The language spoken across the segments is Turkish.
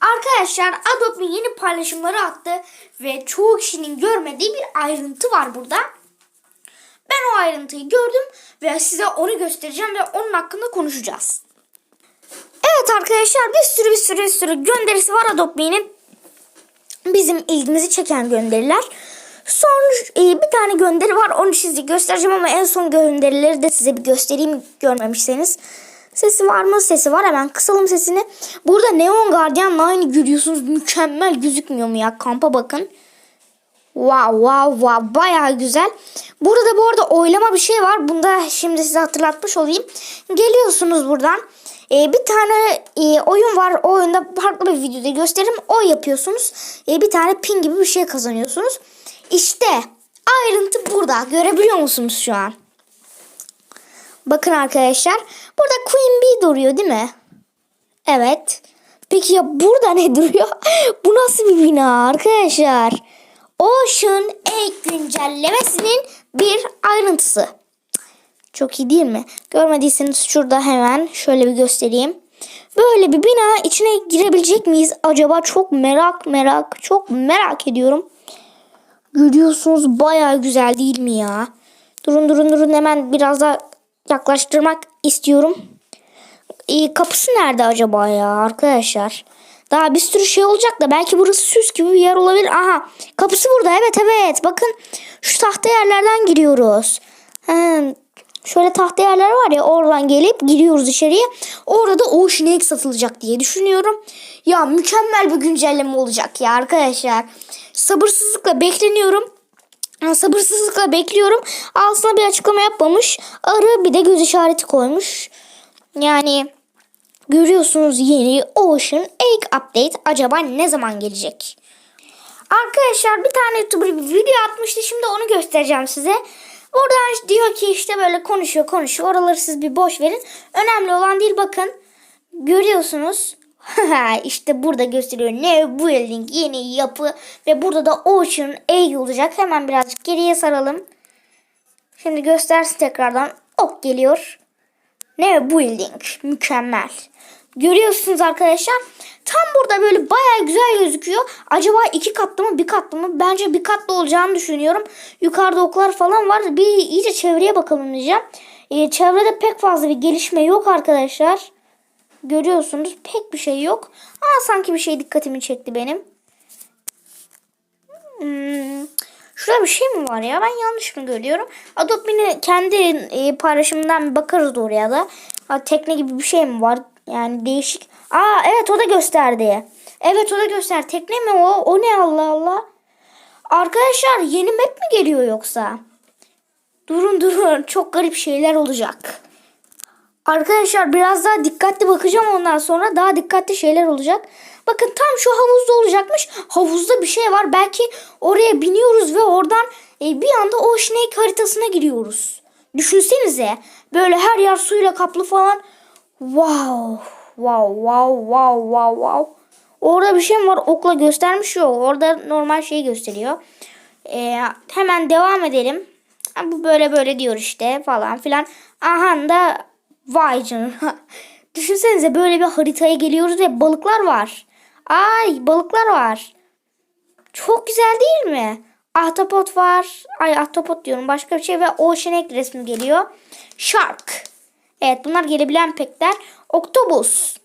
Arkadaşlar Adobe yeni paylaşımları attı ve çoğu kişinin görmediği bir ayrıntı var burada. Ben o ayrıntıyı gördüm ve size onu göstereceğim ve onun hakkında konuşacağız. Evet arkadaşlar bir sürü bir sürü bir sürü gönderisi var Adobe'nin. Bizim ilgimizi çeken gönderiler. Son e, bir tane gönderi var onu size göstereceğim ama en son gönderileri de size bir göstereyim görmemişseniz. Sesi var mı? Sesi var. Hemen kısalım sesini. Burada Neon Guardian'la aynı görüyorsunuz. Mükemmel gözükmüyor mu ya? Kampa bakın. Wow wow wow bayağı güzel. Burada bu arada oylama bir şey var. Bunda şimdi size hatırlatmış olayım. Geliyorsunuz buradan. Ee, bir tane e, oyun var. O oyunda farklı bir videoda gösteririm. O yapıyorsunuz. Ee, bir tane pin gibi bir şey kazanıyorsunuz. İşte ayrıntı burada. Görebiliyor musunuz şu an? Bakın arkadaşlar. Burada Queen Bee duruyor değil mi? Evet. Peki ya burada ne duruyor? Bu nasıl bir bina arkadaşlar? Ocean 8 güncellemesinin bir ayrıntısı. Çok iyi değil mi? Görmediyseniz şurada hemen şöyle bir göstereyim. Böyle bir bina içine girebilecek miyiz? Acaba çok merak merak çok merak ediyorum. Görüyorsunuz bayağı güzel değil mi ya? Durun durun durun hemen biraz daha yaklaştırmak istiyorum. Ee, kapısı nerede acaba ya arkadaşlar? Daha bir sürü şey olacak da belki burası süs gibi bir yer olabilir. Aha kapısı burada evet evet bakın şu tahta yerlerden giriyoruz. He, şöyle tahta yerler var ya oradan gelip giriyoruz içeriye. Orada da Ocean Egg satılacak diye düşünüyorum. Ya mükemmel bir güncelleme olacak ya arkadaşlar. Sabırsızlıkla bekleniyorum. Sabırsızlıkla bekliyorum. Altına bir açıklama yapmamış. Arı bir de göz işareti koymuş. Yani görüyorsunuz yeni Ocean Egg Update acaba ne zaman gelecek? Arkadaşlar bir tane YouTuber bir video atmıştı. Şimdi onu göstereceğim size. Buradan diyor ki işte böyle konuşuyor konuşuyor. Oraları siz bir boş verin. Önemli olan değil bakın. Görüyorsunuz. işte burada gösteriyor ne building yeni yapı ve burada da Ocean Egg olacak. Hemen birazcık geriye saralım. Şimdi göstersin tekrardan. Ok geliyor. Ne building. Mükemmel. Görüyorsunuz arkadaşlar. Tam burada böyle baya güzel gözüküyor. Acaba iki katlı mı bir katlı mı? Bence bir katlı olacağını düşünüyorum. Yukarıda oklar falan var. Bir iyice çevreye bakalım diyeceğim. Ee, çevrede pek fazla bir gelişme yok arkadaşlar. Görüyorsunuz pek bir şey yok. Ama sanki bir şey dikkatimi çekti benim. Hmm, şurada bir şey mi var ya? Ben yanlış mı görüyorum? Adobe'nin kendi e, paylaşımından bakarız oraya da. Ha, tekne gibi bir şey mi var? Yani değişik. Aa evet o da gösterdi. Evet o da göster. Tekne mi o? O ne Allah Allah? Arkadaşlar yeni map mi geliyor yoksa? Durun durun. Çok garip şeyler olacak. Arkadaşlar biraz daha dikkatli bakacağım ondan sonra daha dikkatli şeyler olacak. Bakın tam şu havuzda olacakmış. Havuzda bir şey var. Belki oraya biniyoruz ve oradan e, bir anda Ocean Egg haritasına giriyoruz. Düşünsenize. Böyle her yer suyla kaplı falan. Wow. Wow wow wow wow wow. Orada bir şey mi var? Okla göstermiş yok. Orada normal şeyi gösteriyor. E, hemen devam edelim. Bu böyle böyle diyor işte falan filan. Aha da vay canına. Düşünsenize böyle bir haritaya geliyoruz ve balıklar var. Ay balıklar var. Çok güzel değil mi? Ahtapot var. Ay ahtapot diyorum başka bir şey ve Ocean Egg resmi geliyor. Shark. Evet bunlar gelebilen petler. Octopus.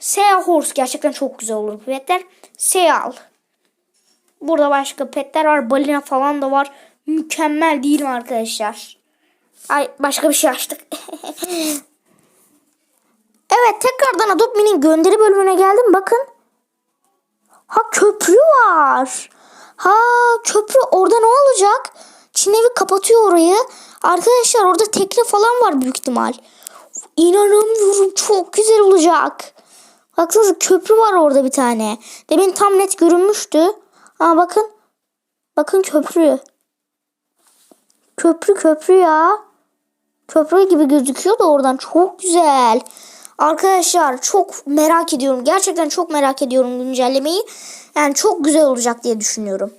Seahorse gerçekten çok güzel olur bu petler. Seal. Burada başka petler var. Balina falan da var. Mükemmel değil mi arkadaşlar? Ay başka bir şey açtık. evet tekrardan Adobe'nin gönderi bölümüne geldim. Bakın. Ha köprü var. Ha köprü orada ne olacak? Çin evi kapatıyor orayı. Arkadaşlar orada tekne falan var büyük ihtimal. İnanamıyorum çok güzel olacak. Baksanıza köprü var orada bir tane. Demin tam net görünmüştü. Ha bakın. Bakın köprü. Köprü köprü ya. Köprü gibi gözüküyor da oradan çok güzel. Arkadaşlar çok merak ediyorum. Gerçekten çok merak ediyorum güncellemeyi. Yani çok güzel olacak diye düşünüyorum.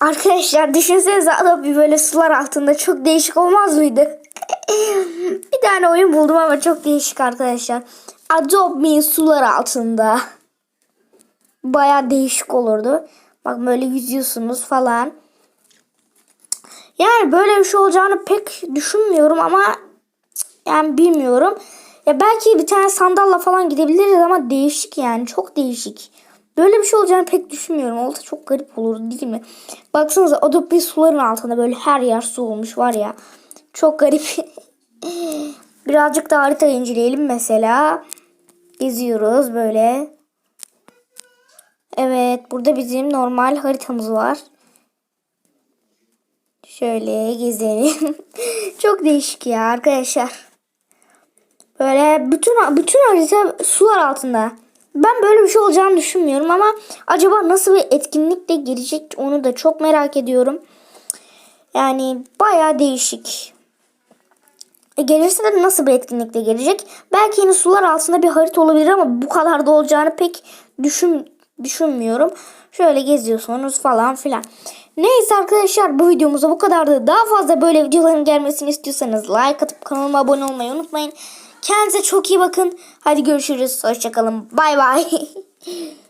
Arkadaşlar düşünsenize Adobe böyle sular altında çok değişik olmaz mıydı? bir tane oyun buldum ama çok değişik arkadaşlar. Adobe sular altında. Baya değişik olurdu. Bak böyle yüzüyorsunuz falan. Yani böyle bir şey olacağını pek düşünmüyorum ama yani bilmiyorum. Ya belki bir tane sandalla falan gidebiliriz ama değişik yani çok değişik. Böyle bir şey olacağını pek düşünmüyorum. Olsa çok garip olur değil mi? Baksanıza Adobe suların altında böyle her yer su olmuş var ya. Çok garip. Birazcık da harita inceleyelim mesela. Geziyoruz böyle. Evet burada bizim normal haritamız var. Şöyle gezelim. Çok değişik ya arkadaşlar. Böyle bütün bütün harita sular altında. Ben böyle bir şey olacağını düşünmüyorum ama acaba nasıl bir etkinlikle gelecek onu da çok merak ediyorum. Yani baya değişik. E gelirse de nasıl bir etkinlikle gelecek? Belki yine sular altında bir harita olabilir ama bu kadar da olacağını pek düşün, düşünmüyorum. Şöyle geziyorsunuz falan filan. Neyse arkadaşlar bu videomuzda bu kadardı. Daha fazla böyle videoların gelmesini istiyorsanız like atıp kanalıma abone olmayı unutmayın. Kendinize çok iyi bakın. Hadi görüşürüz. Hoşçakalın. Bay bay.